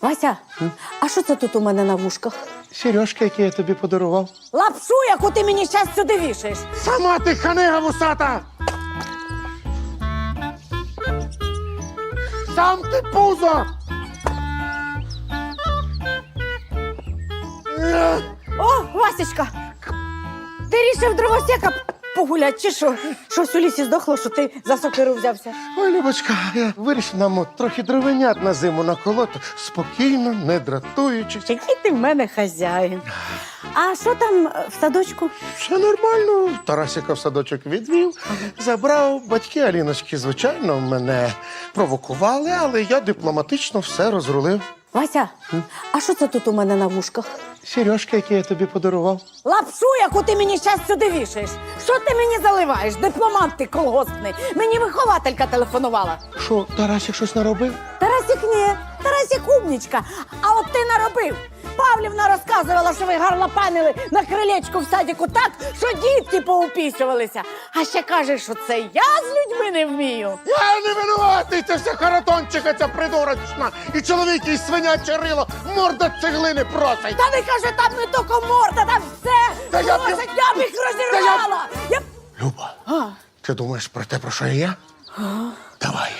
Вася, а що це тут у мене на вушках? Сережки, які я тобі подарував. Лапшу, яку ти мені щас сюди вішаєш. Сама ти ханига вусата! Сам ти пузо! О, Васечка! Ти рішив дровосека погулять, чи що? Щось у лісі здохло, що ти за сокиру взявся. Ой, Любочка, я вирішив нам от трохи дровенят на зиму наколоти, спокійно, не дратуючись. Який ти в мене хазяїн. А що там е, в садочку? Все нормально. Тарасика в садочок відвів, забрав. Батьки Аліночки, звичайно, мене провокували, але я дипломатично все розрулив. Вася, а що це тут у мене на вушках? Сережки, які я тобі подарував. Лапшу, яку ти мені щас сюди вішаєш. Що ти мені заливаєш? Дипломат ти колгоспний. Мені вихователька телефонувала. Що, Тарасик щось наробив? Тарасик ні, Тарасик умнічка. А от ти наробив. Павлівна розказувала, що ви гарлопанили на крилечку в садіку так, що дітки поупісювалися. А ще каже, що це я з людьми не вмію. Я не винуватий, це все харатончика ця придурочна. І чоловік, і свиняче рило, морда цеглини просить. Та не каже, там не тільки морда, Люба, а? ти думаєш про те, про що я? Ага. Давай.